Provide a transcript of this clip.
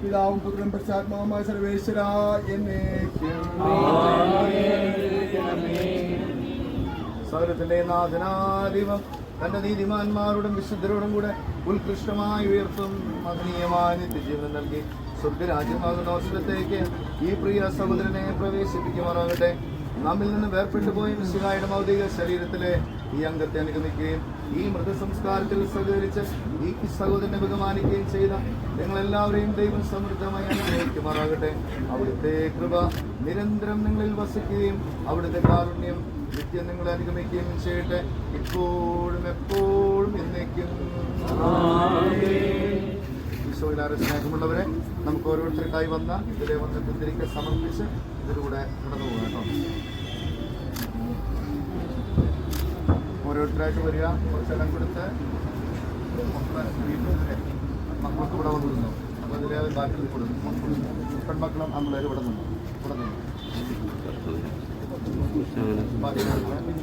പിതാവും പുത്രനും പശ്ചാത്മാവുമായ സർവേശ്വര നാഥനാധിപം തന്റെ നീതിമാന്മാരോടും വിശുദ്ധരോടും കൂടെ ഉത്കൃഷ്ടമായി ഉയർത്തും മഹനീയമായ നിത്യജീവനം നൽകി സ്വർഗരാജ്യമാകുന്ന അവസരത്തേക്ക് ഈ പ്രിയ സഹോദരനെ പ്രവേശിപ്പിക്കുമാറാകട്ടെ. നമ്മിൽ നിന്ന് വേർപെട്ടു പോയ മിശിഹായുടെ ഭൗതിക ശരീരത്തിലെ ഈ അംഗത്തെ അനുഗമിക്കുകയും ഈ മൃതസംസ്കാരത്തിൽ സഹകരിച്ച് ഈ സഹോദരനെ ബഹുമാനിക്കുകയും ചെയ്ത നിങ്ങളെല്ലാവരെയും ദൈവം സമൃദ്ധമായി അനുഗ്രഹിക്കുമാറാകട്ടെ. അവിടുത്തെ കൃപ നിരന്തരം നിങ്ങളിൽ വസിക്കുകയും അവിടുത്തെ കാരുണ്യം നിത്യം നിങ്ങളെ അനുഗമിക്കുകയും ചെയ്യട്ടെ. ഇപ്പോഴും എപ്പോഴും എന്നേക്കും ഈശോയിലാറെ സ്നേഹമുള്ളവരെ നമുക്ക് ഓരോരുത്തർക്കായി വന്ന ഇതിലെ വന്ന് കുന്തിരിക്ക സമർപ്പിച്ച് ഇതിലൂടെ കടന്നു പോകാം കേട്ടോ. ഓരോരുത്തരായിട്ട് വരിക കുറച്ചെല്ലാം കൊടുത്ത് മക്കൾക്ക് ഇവിടെ വന്നിരുന്നു. അപ്പോൾ അതിലെ ബാക്കി കൊടുക്കും. പെൺമക്കളും നമ്മളെ ഇവിടെ നിന്നു. ഇവിടെ നിന്നു. ബാക്കി നിന്ന്